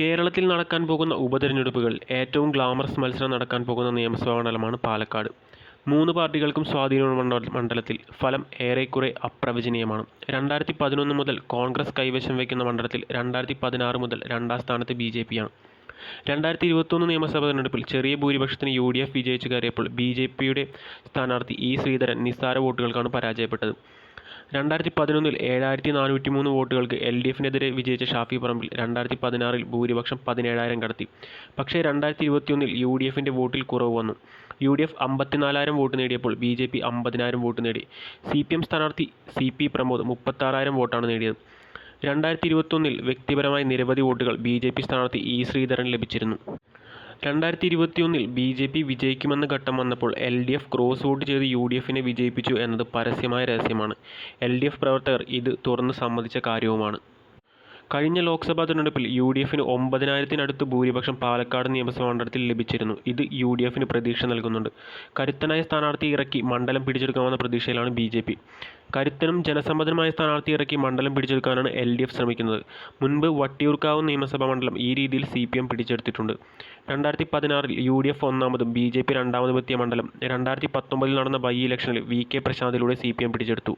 കേരളത്തിൽ നടക്കാൻ പോകുന്ന ഉപതെരഞ്ഞെടുപ്പുകൾ ഏറ്റവും ഗ്ലാമറസ് മത്സരം നടക്കാൻ പോകുന്ന നിയമസഭാ മണ്ഡലമാണ് പാലക്കാട്. മൂന്ന് പാർട്ടികൾക്കും സ്വാധീന മണ്ഡലത്തിൽ ഫലം ഏറെക്കുറെ അപ്രവചനീയമാണ്. രണ്ടായിരത്തി പതിനൊന്ന് മുതൽ കോൺഗ്രസ് കൈവശം വയ്ക്കുന്ന മണ്ഡലത്തിൽ രണ്ടായിരത്തി പതിനാറ് മുതൽ രണ്ടാം സ്ഥാനത്ത് ബി ജെ പിയാണ് രണ്ടായിരത്തി ഇരുപത്തൊന്ന് നിയമസഭാ തെരഞ്ഞെടുപ്പിൽ ചെറിയ ഭൂരിപക്ഷത്തിന് യു ഡി എഫ് വിജയിച്ചു കയറിയപ്പോൾ ബി ജെ പിയുടെ സ്ഥാനാർത്ഥി ഇ. ശ്രീധരൻ നിസ്സാര വോട്ടുകൾക്കാണ് പരാജയപ്പെട്ടത്. രണ്ടായിരത്തി പതിനൊന്നിൽ ഏഴായിരത്തി നാനൂറ്റി മൂന്ന് വോട്ടുകൾക്ക് എൽ ഡി എഫിനെതിരെ വിജയിച്ച ഷാഫി പറമ്പിൽ രണ്ടായിരത്തി പതിനാറിൽ ഭൂരിപക്ഷം പതിനേഴായിരം കടത്തി. പക്ഷേ രണ്ടായിരത്തി ഇരുപത്തിയൊന്നിൽ യു ഡി എഫിന്റെ വോട്ടിൽ കുറവ് വന്നു. യു ഡി എഫ് അമ്പത്തിനാലായിരം വോട്ട് നേടിയപ്പോൾ ബി ജെ പി അമ്പതിനായിരം വോട്ട് നേടി. സി പി എം സ്ഥാനാർത്ഥി സി. പി. പ്രമോദ് മുപ്പത്താറായിരം വോട്ടാണ് നേടിയത്. രണ്ടായിരത്തി ഇരുപത്തൊന്നിൽ വ്യക്തിപരമായി നിരവധി വോട്ടുകൾ ബി ജെ പി സ്ഥാനാർത്ഥി ഇ. ശ്രീധരൻ ലഭിച്ചിരുന്നു. രണ്ടായിരത്തി ഇരുപത്തിയൊന്നിൽ പി വിജയിക്കുമെന്ന ഘട്ടം വന്നപ്പോൾ L D F cross vote ചെയ്ത് യു ഡി എഫിനെ വിജയിപ്പിച്ചു എന്നത് പരസ്യമായ രഹസ്യമാണ്. എൽ ഡി എഫ് പ്രവർത്തകർ ഇത് തുറന്ന് സമ്മതിച്ച കാര്യവുമാണ്. കഴിഞ്ഞ ലോക്സഭാ തെരഞ്ഞെടുപ്പിൽ യു ഡി എഫിന് ഒമ്പതിനായിരത്തിനടുത്ത് ഭൂരിപക്ഷം പാലക്കാട് നിയമസഭാ മണ്ഡലത്തിൽ ലഭിച്ചിരുന്നു. ഇത് യു ഡി എഫിന് പ്രതീക്ഷ നൽകുന്നുണ്ട്. കരുത്തനായ സ്ഥാനാർത്ഥി ഇറക്കി മണ്ഡലം പിടിച്ചെടുക്കാമെന്ന പ്രതീക്ഷയിലാണ് ബി ജെ പി കരുത്തനും ജനസമ്മതനുമായ സ്ഥാനാർത്ഥി ഇറക്കി മണ്ഡലം പിടിച്ചെടുക്കാനാണ് എൽ ഡി എഫ് ശ്രമിക്കുന്നത്. മുൻപ് വട്ടിയൂർക്കാവ് നിയമസഭാ മണ്ഡലം ഈ രീതിയിൽ സി പി എം പിടിച്ചെടുത്തിട്ടുണ്ട്. രണ്ടായിരത്തി പതിനാറിൽ യു ഡി എഫ് ഒന്നാമതും ബി ജെ പി രണ്ടാമതും എത്തിയ മണ്ഡലം രണ്ടായിരത്തി പത്തൊമ്പതിൽ നടന്ന ബൈ ഇലക്ഷനിൽ വി. കെ. പ്രശാന്തിലൂടെ സി പി എം പിടിച്ചെടുത്തു.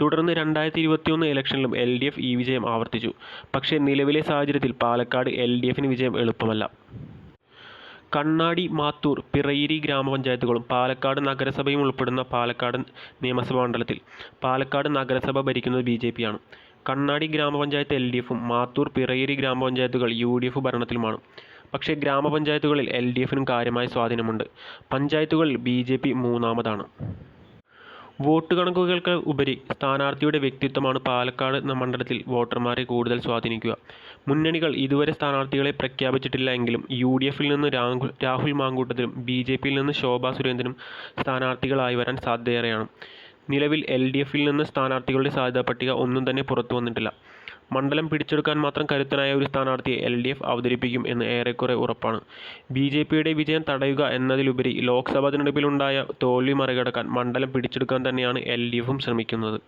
തുടർന്ന് രണ്ടായിരത്തി ഇരുപത്തിയൊന്ന് ഇലക്ഷനിലും എൽ ഡി എഫ് ഈ വിജയം ആവർത്തിച്ചു. പക്ഷേ നിലവിലെ സാഹചര്യത്തിൽ പാലക്കാട് എൽ ഡി എഫിന് വിജയം എളുപ്പമല്ല. കണ്ണാടി, മാത്തൂർ, പിറയിരി ഗ്രാമപഞ്ചായത്തുകളും പാലക്കാട് നഗരസഭയും ഉൾപ്പെടുന്ന പാലക്കാട് നിയമസഭാ മണ്ഡലത്തിൽ പാലക്കാട് നഗരസഭ ഭരിക്കുന്നത് ബി ജെ പിയാണ് കണ്ണാടി ഗ്രാമപഞ്ചായത്ത് എൽ ഡി എഫും മാത്തൂർ, പിറയിരി ഗ്രാമപഞ്ചായത്തുകൾ യു ഡി എഫ് ഭരണത്തിലുമാണ്. പക്ഷേ ഗ്രാമപഞ്ചായത്തുകളിൽ എൽ ഡി എഫിനും കാര്യമായ സ്വാധീനമുണ്ട്. പഞ്ചായത്തുകളിൽ ബി ജെ പി മൂന്നാമതാണ്. വോട്ട് കണക്കുകൾക്ക് ഉപരി സ്ഥാനാർത്ഥിയുടെ വ്യക്തിത്വമാണ് പാലക്കാട് മണ്ഡലത്തിൽ വോട്ടർമാരെ കൂടുതൽ സ്വാധീനിക്കുക. മുന്നണികൾ ഇതുവരെ സ്ഥാനാർത്ഥികളെ പ്രഖ്യാപിച്ചിട്ടില്ല എങ്കിലും യു ഡി എഫിൽ നിന്ന് രാഹുൽ രാഹുൽ മാങ്കൂട്ടത്തിലും പിയിൽ നിന്ന് ശോഭാ സുരേന്ദ്രനും സ്ഥാനാർത്ഥികളായി വരാൻ സാധ്യതയേറെയാണ്. നിലവിൽ എൽ ഡി എഫിൽ നിന്ന് സ്ഥാനാർത്ഥികളുടെ സാധ്യതാ പട്ടിക ഒന്നും തന്നെ പുറത്തുവന്നിട്ടില്ല. മണ്ഡലം പിടിച്ചെടുക്കാൻ മാത്രം കരുത്തനായ ഒരു സ്ഥാനാർത്ഥിയെ എൽ ഡി എഫ് അവതരിപ്പിക്കും എന്ന് ഏറെക്കുറെ ഉറപ്പാണ്. ബി ജെ പിയുടെ വിജയം തടയുക എന്നതിലുപരി ലോക്സഭാ തെരഞ്ഞെടുപ്പിലുണ്ടായ തോൽവി മറികടക്കാൻ മണ്ഡലം പിടിച്ചെടുക്കാൻ തന്നെയാണ് എൽ ഡി എഫും ശ്രമിക്കുന്നത്.